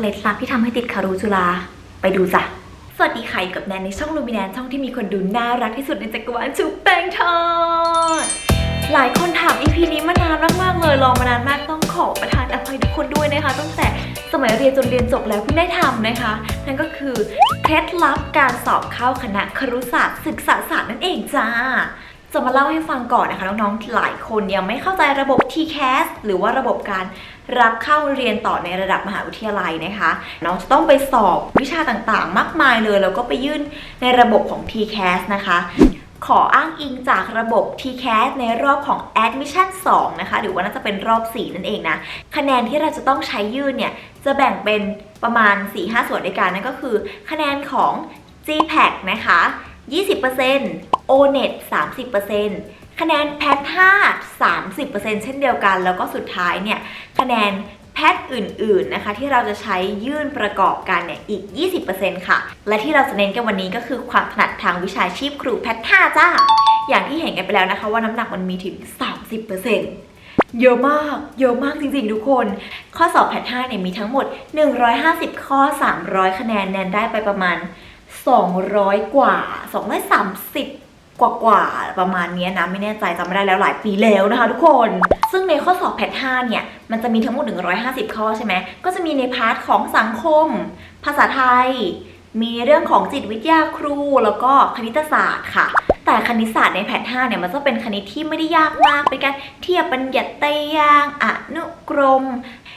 เคล็ดลับที่ทำให้ติดคารุจุฬาไปดูจ้ะสวัสดีค่ะอยู่กับแนนในช่องลูมิแนนช่องที่มีคนดูน่ารักที่สุดในจักรวาลชุบแป้งทอดหลายคนถาม EP นี้มานานมากๆเลยรอมานานมากต้องขอประทานอภัยทุกคนด้วยนะคะ ตั้งแต่สมัยเรียนจนเรียนจบแล้วเพิ่งได้ทำนะคะ นั่นก็คือเคล็ดลับการสอบเข้าคณะครุศาสตร์ศึกษาศาสตร์นั่นเองจ้าจะมาเล่าให้ฟังก่อนนะคะน้องๆ หลายคนยังไม่เข้าใจระบบ TCAS หรือว่าระบบการ รับเข้าเรียนต่อในระดับมหาวิทยาลัยนะคะน้องจะต้องไปสอบวิชาต่างๆ มากมายเลย แล้วก็ไปยื่นในระบบของ TCAS นะคะขออ้างอิงจากระบบ TCAS ในรอบของ Admission 2 นะคะ หรือว่าน่าจะเป็นรอบ 4 นั่นเองนะ คะแนนที่เราจะต้องใช้ยื่นเนี่ย จะแบ่งเป็นประมาณ 4-5 ส่วนด้วยกันนั่นก็คือ คะแนนของ GPAC นะคะ 20% ONET 30% คะแนน PAT 5 30%เช่นเดียวกัน แล้วก็สุดท้ายเนี่ยคะแนนแพทอื่นๆนะคะที่เราจะใช้ยื่นประกอบกันเนี่ยอีก 20%ค่ะ และที่เราจะเน้นกันวันนี้ก็คือความถนัดทางวิชาชีพครูแพท5จ้า อย่างที่เห็นกันไปแล้วนะคะว่าน้ำหนักมันมีถึง 30%เยอะมาก เยอะมากจริงๆทุกคน ข้อสอบแพท5เนี่ยมีทั้งหมด 150 ข้อ 300 คะแนนแนนได้ไปประมาณ 200 กว่า 230 กว่ากว่าๆประมาณนี้นะ ไม่แน่ใจจำไม่ได้แล้วหลายปีแล้วนะคะทุกคน ซึ่งในข้อสอบแพท5เนี่ย มันจะมีทั้งหมด 150 ข้อใช่ไหม ก็จะมีในพาร์ทของสังคม ภาษาไทย มีเรื่องของจิตวิทยาครูแล้วก็คณิตศาสตร์ค่ะ แต่คณิตศาสตร์ในแพท5เนี่ยมันจะเป็นคณิตที่ไม่ได้ยากมากเป็นการเทียบบัญญัติตยางอนุกรม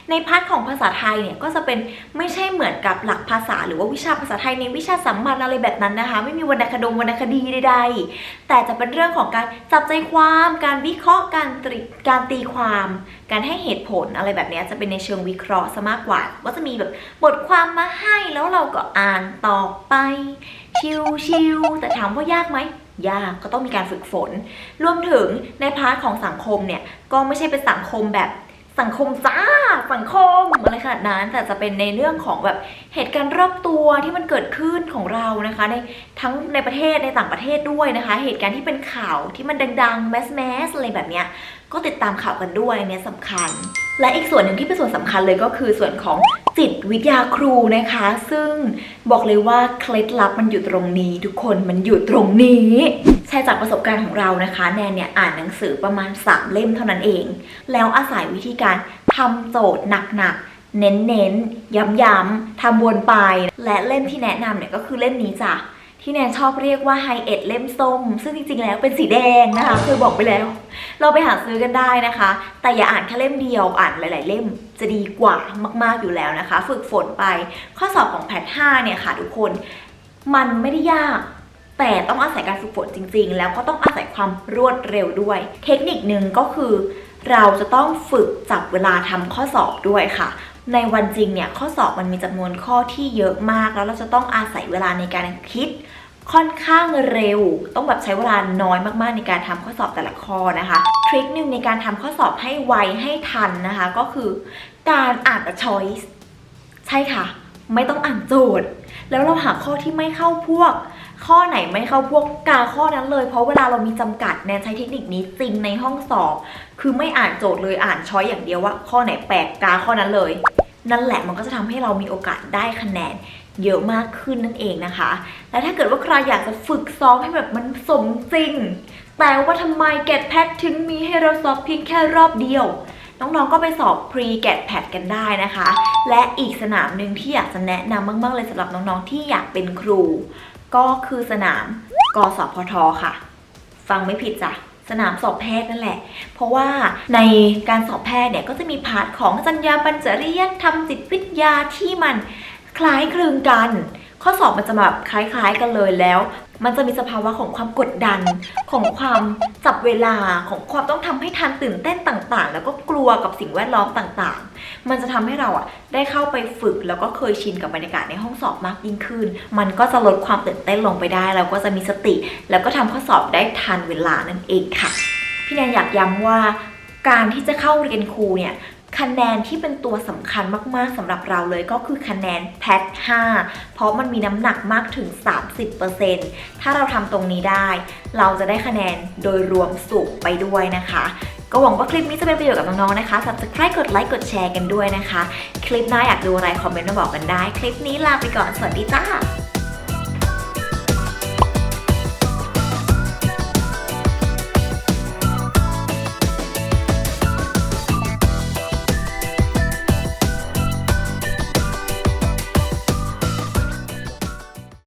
ในพาร์ทของภาษาไทยเนี่ยก็จะเป็นไม่ใช่เหมือนกับหลักภาษา หรือว่าวิชาภาษาไทยในวิชาสัมพันธ์อะไรแบบนั้นนะคะ ไม่มีวรรณคดงวรรณคดีใดๆ แต่จะเป็นเรื่องของการจับใจความ การวิเคราะห์การตรีการตีความ การให้เหตุผลอะไรแบบนี้จะเป็นในเชิงวิเคราะห์ซะมากกว่า ว่าจะมีแบบบทความมาให้แล้วเราก็อ่านต่อไป ชิวๆแต่ถามว่ายากไหมยากก็ต้องมีการฝึกฝน รวมถึงในพาร์ทของสังคมเนี่ยก็ไม่ใช่เป็นสังคมแบบ สังคมจ้าสังคมอะไรขนาดนั้นแต่จะเป็นในเรื่องของแบบเหตุการณ์รอบตัวที่มันเกิดขึ้นของเรานะคะ ในทั้งในประเทศในต่างประเทศด้วยนะคะ เหตุการณ์ที่เป็นข่าวที่มันดังๆแมสแมสอะไรแบบเนี้ยก็ติดตามข่าวกันด้วยเนี่ยสำคัญ และอีกส่วนหนึ่งที่เป็นส่วนสำคัญเลยก็คือส่วนของจิตวิทยาครูนะคะ ซึ่งบอกเลยว่าเคล็ดลับมันอยู่ตรงนี้ ทุกคนมันอยู่ตรงนี้ ใช่จากประสบการณ์ของเรานะคะแนนเนี่ยอ่านหนังสือประมาณ 3 เล่มเท่านั้นเอง แล้วอาศัยวิธีการทำโจทย์หนักๆ เน้นๆ ย้ำๆทำวนไป และเล่มที่แนะนำเนี่ยก็คือเล่มนี้จ้ะที่แนนชอบเรียกว่าไฮเอ็ดเล่มส้ม ซึ่งจริงๆ แล้วเป็นสีแดงนะคะเคยบอกไปแล้ว เราไปหาซื้อกันได้นะคะ แต่อย่าอ่านแค่เล่มเดียวอ่านหลาย ๆ เล่มจะดีกว่ามากๆอยู่แล้วนะคะ ฝึกฝนไปข้อสอบของแพท5เนี่ยค่ะทุกคน มันไม่ได้ยาก แต่ต้องอาศัยการฝึกฝนจริง ๆ แล้วก็ต้องอาศัยความรวดเร็วด้วย เทคนิคหนึ่งก็คือ เราจะต้องฝึกจับเวลาทำข้อสอบด้วยค่ะ ในวันจริงเนี่ยข้อสอบมันมีจำนวนข้อที่เยอะมาก แล้วเราจะต้องอาศัยเวลาในการคิดค่อนข้างเร็ว ต้องแบบใช้เวลาน้อยมากๆในการทำข้อสอบแต่ละข้อนะคะ ทริคหนึ่งในการทำข้อสอบให้ไวให้ทันนะคะ ก็คือ การอ่าน a choice ใช่ค่ะ ไม่ต้องอ่านโจทย์ แล้วเราหาข้อที่ไม่เข้าพวก ข้อไหนไม่เข้าพวกกาข้อนั้นเลย เพราะเวลาเรามีจำกัดแนนใช้เทคนิคนี้จริงในห้องสอบ คือไม่อ่านโจทย์เลยอ่านช้อยอย่างเดียวว่า ข้อไหนแปลกกาข้อนั้นเลย นั่นแหละมันก็จะทำให้เรามีโอกาสได้คะแนนเยอะมากขึ้นนั่นเองนะคะ และถ้าเกิดว่าใครอยากจะฝึกซ้อมให้แบบมันสมจริง แต่ว่าทำไมแกดแพทถึงมีให้เราสอบเพียงแค่รอบเดียว น้องๆก็ไปสอบ pre get pad กันได้นะคะ และอีกสนามหนึ่งที่อยากจะแนะนำมากๆเลยสำหรับน้องๆที่อยากเป็นครู ก็คือสนามกสพทค่ะ ฟังไม่ผิดจ้ะสนามสอบแพทย์นั่นแหละ เพราะว่าในการสอบแพทย์เนี่ยก็จะมีพาร์ทของจรรยาบรรณจริยธรรมจิตวิทยาที่มันคล้ายคลึงกัน ข้อสอบมันจะแบบคล้ายๆกันเลยแล้ว มันจะมีสภาวะของความกดดัน ของความจับเวลาของความต้องทำให้ทันตื่นเต้นต่างๆ แล้วก็กลัวกับสิ่งแวดล้อมต่างๆ มันจะทำให้เราอะได้เข้าไปฝึกแล้วก็เคยชินกับบรรยากาศในห้องสอบมากยิ่งขึ้น มันก็จะลดความตื่นเต้นลงไปได้ แล้วก็จะมีสติ แล้วก็ทำข้อสอบได้ทันเวลานั่นเองค่ะ พี่แนนอยากย้ำว่าการที่จะเข้าเรียนครูเนี่ย คะแนนที่เป็นตัวสำคัญมากๆสำหรับเราเลยก็คือคะแนนแพท 5 เพราะมันมีน้ำหนักมากถึง 30%ถ้าเราทำตรงนี้ได้ เราจะได้คะแนนโดยรวมสูงไปด้วยนะคะ ก็หวังว่าคลิปนี้จะเป็นประโยชน์กับน้องๆนะคะ subscribe กดไลค์กดแชร์กันด้วยนะคะ คลิปหน้าอยากดูอะไรคอมเมนต์มาบอกกันได้ คลิปนี้ลาไปก่อนสวัสดีจ้า